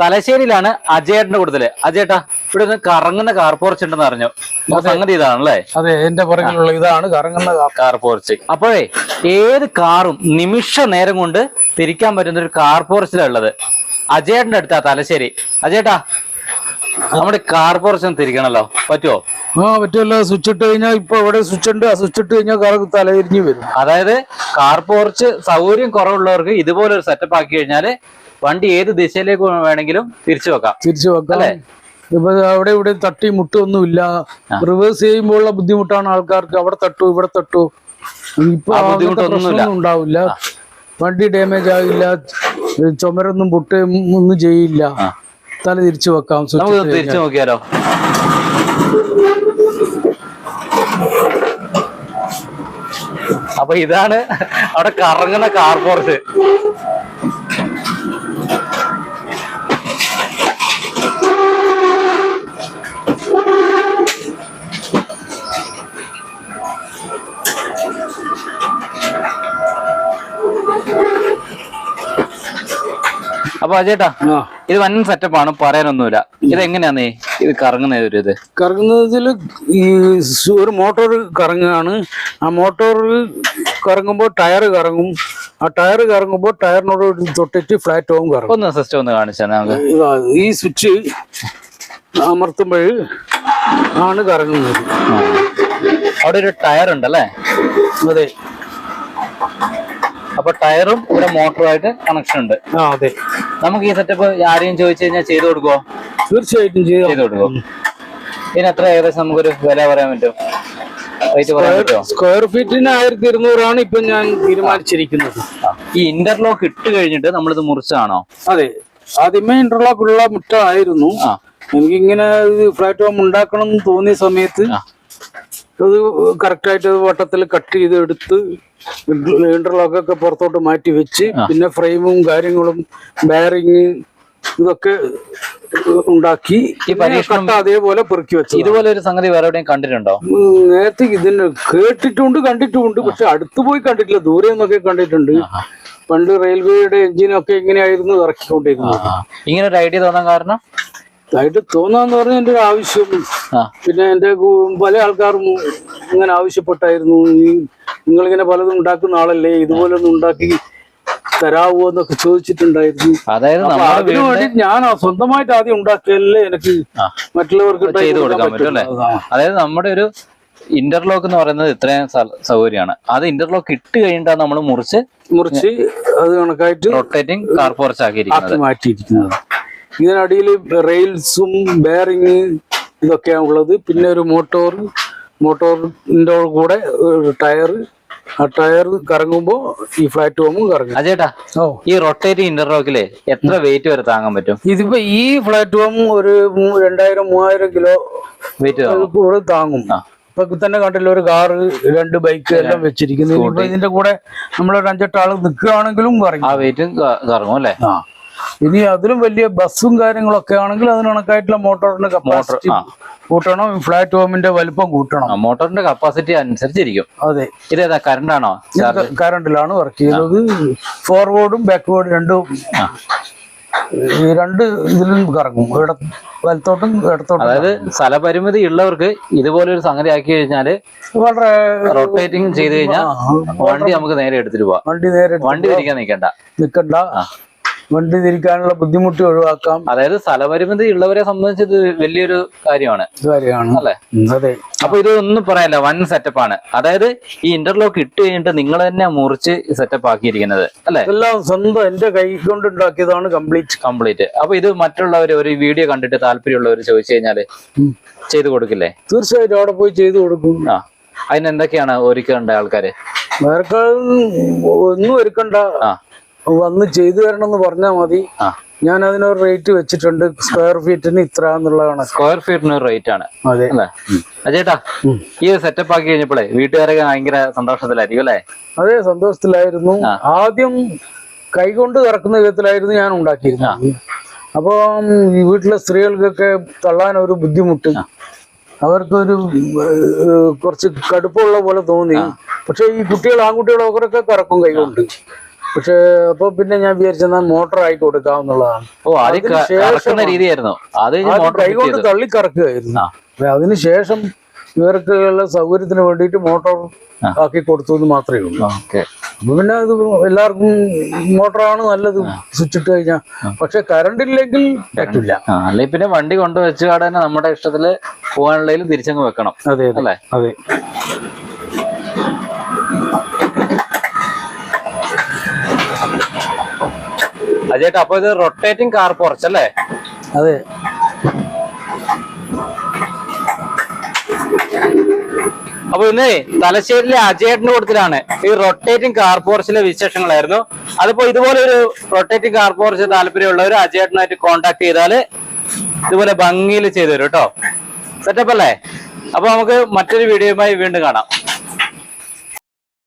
തലശ്ശേരിയിലാണ് അജയേട്ടന്റെ കൂടുതൽ. അജയേട്ടാ ഇവിടെ ഒന്ന് കറങ്ങുന്ന കാർ പോർച്ച് ഉണ്ടെന്ന് അറിഞ്ഞു. സംഗതി ഇതാണല്ലേ? അതെ എന്റെ പുറകിലുള്ള ഇതാണ് കറങ്ങുന്ന കാർ. പോർച്ച്. അപ്പോഴേ ഏത് കാറും നിമിഷ നേരം കൊണ്ട് തിരിക്കാൻ പറ്റുന്ന ഒരു കാർ പോർച്ചിലാണ് ഉള്ളത്. അജയേട്ടന്റെ അടുത്താ തലശ്ശേരി. അജയേട്ടാ നമ്മുടെ കാർ പോർച്ച് തിരിക്കണല്ലോ. പറ്റുമോ ആ പറ്റുമല്ലോ സ്വിച്ച് ഇട്ട് കഴിഞ്ഞാൽ ഇപ്പൊ ഇവിടെ സ്വിച്ച് ഉണ്ട്. ആ സ്വിച്ച് ഇട്ട് കഴിഞ്ഞാൽ കാർ തലതിരിഞ്ഞ് വരും. അതായത് കാർ പോർച്ച് സൗകര്യം കുറവുള്ളവർക്ക് ഇതുപോലെ ഒരു സെറ്റപ്പ് ആക്കി കഴിഞ്ഞാൽ വണ്ടി ഏത് ദിശയിലേക്ക് വേണമെങ്കിലും തിരിച്ചു വെക്കാം. തിരിച്ചു വെക്കാം. അല്ലേ? ഇപ്പൊ അവിടെ ഇവിടെ തട്ടി മുട്ടൊന്നും ഇല്ല റിവേഴ്സ് ചെയ്യുമ്പോഴുള്ള ബുദ്ധിമുട്ടാണ് ആൾക്കാർക്ക്. അവിടെ തട്ടു ഇവിടെ തട്ടു. ഇപ്പൊ ബുദ്ധിമുട്ടൊന്നും ഉണ്ടാവില്ല. വണ്ടി ഡാമേജ് ആവില്ല ചുമരൊന്നും പൊട്ട് ഒന്നും ചെയ്യില്ല. തല തിരിച്ചു വെക്കാം. തിരിച്ചു നോക്കിയാലോ? അപ്പൊ ഇതാണ് അവിടെ കറങ്ങുന്ന കാർ പോർച്ച് അപ്പൊ അജേട്ടാ ഇത് വൻ സെറ്റപ്പാണ് പറയാനൊന്നുമില്ല. ഇത് എങ്ങനെയാന്നേ ഇത് കറങ്ങുന്ന ഒരു ഇത്? കറങ്ങുന്നതിൽ ഈ ഒരു മോട്ടോർ കറങ്ങുകയാണ്. ആ മോട്ടോറിൽ കറങ്ങുമ്പോൾ ടയർ കറങ്ങും. ആ ടയർ കറങ്ങുമ്പോൾ ടയറിനോട് തൊട്ടിട്ട് ഫ്ലാറ്റ് ആവും കറങ്ങും. ഒന്ന് സിസ്റ്റം ഒന്ന് കാണിച്ചാൽ ഈ സ്വിച്ച് അമർത്തുമ്പോൾ ആണ് കറങ്ങുന്നത്. അവിടെ ഒരു ടയർ ഉണ്ടല്ലേ അതെ. അപ്പൊ ടയറും ഇവിടെ മോട്ടറുമായിട്ട് കണക്ഷൻ ഉണ്ട്. അതെ. നമുക്ക് ഈ സെറ്റപ്പ് ആരെയും ചോദിച്ചു കഴിഞ്ഞാൽ ചെയ്തു കൊടുക്കുവോ? തീർച്ചയായിട്ടും ചെയ്യാം ചെയ്തു കൊടുക്കുവോ? ഇതിന് എത്ര ഏകദേശം നമുക്കൊരു വില പറയാൻ പറ്റും? സ്ക്വയർ ഫീറ്റിന് ആയിരത്തി ഇരുന്നൂറാണ് ഇപ്പൊ ഞാൻ തീരുമാനിച്ചിരിക്കുന്നത്. ഈ ഇന്റർലോക്ക് ഇട്ട് കഴിഞ്ഞിട്ട് നമ്മളിത് മുറിച്ചാണോ? അതെ. ആദ്യമേ ഇന്റർലോക്ക് ഉള്ള ആയിരുന്നു ആ. എനിക്കിങ്ങനെ ഫ്ലാറ്റ് പ്ലാറ്റ്ഫോം ഉണ്ടാക്കണം എന്ന് തോന്നിയ സമയത്ത്. അത് കറക്റ്റായിട്ട് വട്ടത്തിൽ കട്ട് ചെയ്ത് എടുത്ത് ഇന്റർലോക്ക് ഒക്കെ പുറത്തോട്ട് മാറ്റി വെച്ച് പിന്നെ ഫ്രെയിമും കാര്യങ്ങളും ബെയറിങ് ഇതൊക്കെ ഉണ്ടാക്കി കട്ട അതേപോലെ പെറുക്കി വെച്ചു ഇതുപോലെ ഒരു സംഗതി വേറെ എവിടെയും കണ്ടിട്ടുണ്ടോ? നേരത്തെ ഇതിന് കേട്ടിട്ടുണ്ട് കണ്ടിട്ടുമുണ്ട് പക്ഷെ അടുത്ത് പോയി കണ്ടിട്ടില്ല ദൂരെ നിന്നൊക്കെ കണ്ടിട്ടുണ്ട്. പണ്ട് റെയിൽവേയുടെ എഞ്ചിനൊക്കെ ഇങ്ങനെയായിരുന്നു ഇറക്കിക്കൊണ്ടിരുന്നത്. ഇങ്ങനെ ഒരു ഐഡിയ തോന്നാൻ കാരണം? ആയിട്ട് തോന്നാന്ന് പറഞ്ഞ എന്റെ ഒരു ആവശ്യം. പിന്നെ എന്റെ പല ആൾക്കാരും ഇങ്ങനെ ആവശ്യപ്പെട്ടായിരുന്നു. നിങ്ങളിങ്ങനെ പലതും ഉണ്ടാക്കുന്ന ആളല്ലേ ഇതുപോലെ ഒന്നും ഉണ്ടാക്കി തരാവോ എന്നൊക്കെ ചോദിച്ചിട്ടുണ്ടായിരുന്നു. അതായത് അതിനു വേണ്ടി ഞാൻ സ്വന്തമായിട്ട് ആദ്യം ഉണ്ടാക്കിയല്ലേ എനിക്ക്. മറ്റുള്ളവർക്ക് ചെയ്തു കൊടുക്കാൻ പറ്റും. അതായത് നമ്മുടെ ഒരു ഇന്റർലോക്ക് എന്ന് പറയുന്നത് ഇത്രയും സൗകര്യമാണ്. അത് ഇന്റർലോക്ക് ഇട്ട് കഴിഞ്ഞിട്ടാണ് നമ്മൾ മുറിച്ച് മുറിച്ച് അത് കണക്കായിട്ട് റൊട്ടേറ്റിംഗ് കാർ പോർച്ച് ആക്കിയിരിക്കുന്നത്. ആക്കി മാറ്റിയിരിക്കുന്നത്. ഇതിനടിയിൽ റെയിൽസും ബെയറിങ് ഇതൊക്കെയാണ് ഉള്ളത്. പിന്നെ ഒരു മോട്ടോർ മോട്ടോറിന്റെ കൂടെ ഒരു ടയർ ആ ടയർ കറങ്ങുമ്പോ ഈ ഫ്ലാറ്റ് ഫോമും കറങ്ങും. അതേട്ടാ ഓ. ഈ റൊട്ടേറ്റിംഗ് ഇന്റർലോക്കിൽ എത്ര വെയിറ്റ് വരെ താങ്ങാൻ പറ്റും? ഇതിപ്പോ ഈ ഫ്ലാറ്റ് ഫോം ഒരു രണ്ടായിരം മൂവായിരം കിലോ വെയിറ്റ് കൂടെ താങ്ങും. ഇപ്പൊ തന്നെ കണ്ടില്ല ഒരു കാറ് രണ്ട് ബൈക്ക് എല്ലാം വെച്ചിരിക്കുന്നു. ഇതിന്റെ കൂടെ നമ്മളൊരു അഞ്ചെട്ട് ആൾ നിൽക്കുകയാണെങ്കിലും ആ കറങ്ങും വെയിറ്റും കറങ്ങും അല്ലേ? ആ. ഇനി അതിലും വലിയ ബസ്സും കാര്യങ്ങളൊക്കെ ആണെങ്കിൽ അതിന് കണക്കായിട്ടുള്ള മോട്ടോറിന്റെ കപ്പാസിറ്റി കൂട്ടണം ഫ്ലാറ്റ് ഹോമിന്റെ വലിപ്പം കൂട്ടണം. മോട്ടോറിന്റെ കപ്പാസിറ്റി അനുസരിച്ചിരിക്കും. അതെ. ഇതേതാ കറണ്ട് ആണോ കറണ്ടിലാണ് വർക്ക് ചെയ്യുന്നത് ഫോർവേഡും ബാക്ക്വേർഡും രണ്ടും രണ്ട് ഇതിലും കറങ്ങും. വലത്തോട്ടും ഇടത്തോട്ടും അതായത് സ്ഥലപരിമിതി ഉള്ളവർക്ക് ഇതുപോലെ ഒരു സംഗതി ആക്കി കഴിഞ്ഞാൽ വളരെ റൊട്ടേറ്റിംഗ് ചെയ്ത് കഴിഞ്ഞാൽ വണ്ടി നമുക്ക് നേരെ എടുത്തിട്ട് പോവാം. വണ്ടി നേരെ വണ്ടി തിരിക്കാൻ നിൽക്കണ്ട നിൽക്കണ്ട വണ്ടി തിരിക്കാനുള്ള ബുദ്ധിമുട്ട് ഒഴിവാക്കാം. അതായത് സ്ഥലപരിമിതി ഉള്ളവരെ സംബന്ധിച്ച് ഇത് വലിയൊരു കാര്യമാണ്. കാര്യമാണ്. അല്ലേ? അതെ. അപ്പൊ ഇതൊന്നും പറയാനില്ല വൻ സെറ്റപ്പാണ് അതായത് ഈ ഇന്റർലോക്ക് ഇട്ട് കഴിഞ്ഞിട്ട് നിങ്ങൾ തന്നെ മുറിച്ച് സെറ്റപ്പ് ആക്കിയിരിക്കുന്നത്. അല്ലെ? എല്ലാം സ്വന്തം എന്റെ കൈ കൊണ്ട് ഉണ്ടാക്കിയതാണ് കംപ്ലീറ്റ് കംപ്ലീറ്റ് അപ്പൊ ഇത് മറ്റുള്ളവർ ഒരു വീഡിയോ കണ്ടിട്ട് താല്പര്യമുള്ളവർ ചോദിച്ചു കഴിഞ്ഞാൽ ചെയ്തു കൊടുക്കില്ലേ? തീർച്ചയായിട്ടും അവിടെ പോയി ചെയ്തു കൊടുക്കും. ആ. അതിന് എന്തൊക്കെയാണ് ഒരുക്കേണ്ട ആൾക്കാര്? ഒന്നും ഒരുക്കണ്ട. ആ. വന്ന് ചെയ്തു തരണം എന്ന് പറഞ്ഞാൽ മതി. ഞാൻ അതിനൊരു റേറ്റ് വെച്ചിട്ടുണ്ട്. സ്ക്വയർ ഫീറ്റിന് ഇത്ര എന്നുള്ളതാണ് സ്ക്വയർ ഫീറ്റിന് ഒരു റേറ്റ് ആണ്. അതെ. അജേട്ടാ ഈ സെറ്റപ്പ് ആക്കി കഴിഞ്ഞപ്പോഴേ വീട്ടുകാരൊക്കെ ഭയങ്കര സന്തോഷത്തിലായിരിക്കും അല്ലേ? അതെ സന്തോഷത്തിലായിരുന്നു. ആദ്യം കൈകൊണ്ട് തറക്കുന്ന വിധത്തിലായിരുന്നു ഞാൻ ഉണ്ടാക്കിയിരുന്നത്. അപ്പോൾ ഈ വീട്ടിലെ സ്ത്രീകൾക്കൊക്കെ തള്ളാൻ ഒരു ബുദ്ധിമുട്ട്. അവർക്കൊരു കുറച്ച് കടുപ്പമുള്ള പോലെ തോന്നി. പക്ഷെ ഈ കുട്ടികൾ ആൺകുട്ടികളൊക്കെ കറക്കും കൈകൊണ്ട്. പക്ഷെ അപ്പൊ പിന്നെ ഞാൻ വിചാരിച്ചെന്നാൽ മോട്ടോർ ആയി കൊടുക്കാവുന്നതാണ്. ഓ അതിന് കറക്കുന്ന ശേഷമാണ്. രീതിയായിരുന്നു അത് കൈകൊണ്ട് തള്ളി കറക്കുകയായിരുന്നു അതിനുശേഷം ഇവർക്ക് ഉള്ള സൗകര്യത്തിന് വേണ്ടിയിട്ട് മോട്ടോർ ആക്കി കൊടുത്തു എന്ന് മാത്രമേ ഉള്ളൂ. അപ്പൊ പിന്നെ അത് എല്ലാവർക്കും മോട്ടറാണ് നല്ലത് സ്വിച്ച് ഇട്ട് കഴിഞ്ഞാൽ. പക്ഷെ കറണ്ട് ഇല്ലെങ്കിൽ പറ്റില്ല ആ അല്ലെ പിന്നെ വണ്ടി കൊണ്ടുവച്ച് തന്നെ നമ്മുടെ ഇഷ്ടത്തിൽ പോകാനുള്ളതിൽ തിരിച്ചങ്ങ് വെക്കണം. അതെ അതെ. അല്ലേ? അതെ. അജേട്ടാ അപ്പൊ ഇത് റൊട്ടേറ്റിംഗ് കാർ പോർച്ച് അല്ലേ? അതെ. അപ്പൊ ഇന്ന് തലശ്ശേരിയിലെ അജയേട്ടന് കൂട്ടത്തിലാണ് ഈ റൊട്ടേറ്റിംഗ് കാർ പോർച്ചിലെ വിശേഷങ്ങളായിരുന്നു. അതിപ്പോ ഇതുപോലെ ഒരു റൊട്ടേറ്റിംഗ് കാർ പോർച്ച് താല്പര്യമുള്ളവർ അജയേട്ടനായിട്ട് കോണ്ടാക്ട് ചെയ്താൽ ഇതുപോലെ ഭംഗിയിൽ ചെയ്തു തരും കേട്ടോ. സെറ്റപ്പ് അല്ലേ? അപ്പൊ നമുക്ക് മറ്റൊരു വീഡിയോയുമായി വീണ്ടും കാണാം.